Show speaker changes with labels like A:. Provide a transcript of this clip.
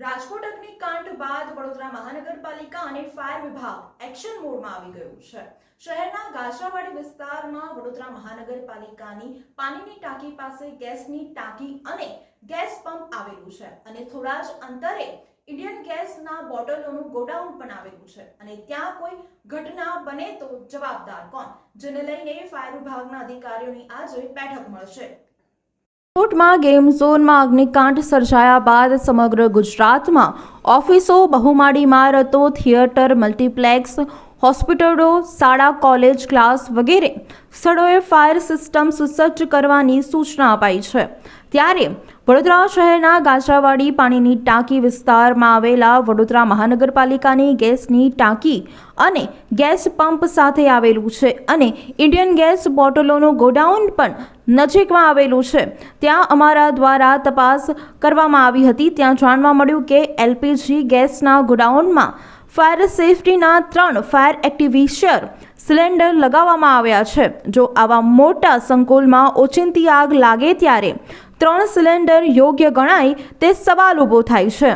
A: રાજકોટ અગ્નિકાંડ બાદ વડોદરા મહાનગરપાલિકા અને ફાયર વિભાગ એક્શન મોડમાં આવી ગયું છે. શહેરના ગાજરાવાડી વિસ્તારમાં વડોદરા મહાનગરપાલિકાની પાણીની ટાંકી પાસે ગેસની ટાંકી અને ગેસ પંપ આવેલું છે અને થોડા જ અંતરે ઇન્ડિયન ગેસના બોટલોનું ગોડાઉન પણ આવેલું છે અને ત્યાં કોઈ ઘટના બને તો જવાબદાર કોણ? જેને લઈને ફાયર વિભાગના અધિકારીઓની આજે બેઠક મળશે. રાજકોટમાં ગેમ ઝોનમાં અગ્નિકાંડ સર્જાયા બાદ સમગ્ર ગુજરાતમાં ઓફિસો બહુમાળી ઇમારતો થિયેટર મલ્ટીપ્લેક્સ હોસ્પિટલો, શાળા, કોલેજ, ક્લાસ વગેરે સ્થળોએ ફાયર સિસ્ટમ સુસજ્જ કરવાની સૂચના અપાઈ છે. ત્યારે વડોદરા શહેરના ગાજરાવાડી પાણીની ટાંકી વિસ્તારમાં આવેલા વડોદરા મહાનગરપાલિકાની ગેસની ટાંકી અને ગેસ પંપ સાથે આવેલું છે અને ઇન્ડિયન ગેસ બોટલોનું ગોડાઉન પણ નજીકમાં આવેલું છે. ત્યાં અમારા દ્વારા તપાસ કરવામાં આવી હતી. ત્યાં જાણવા મળ્યું કે એલપીજી ગેસના ગોડાઉનમાં ફાયર સેફટીના ત્રણ ફાયર એક્ટિવિશર સિલિન્ડર લગાવવામાં આવ્યા છે. જો આવા મોટા સંકુલમાં ઓચિંતી આગ લાગે ત્યારે ત્રણ સિલિન્ડર યોગ્ય ગણાય તે સવાલ ઊભો થાય છે.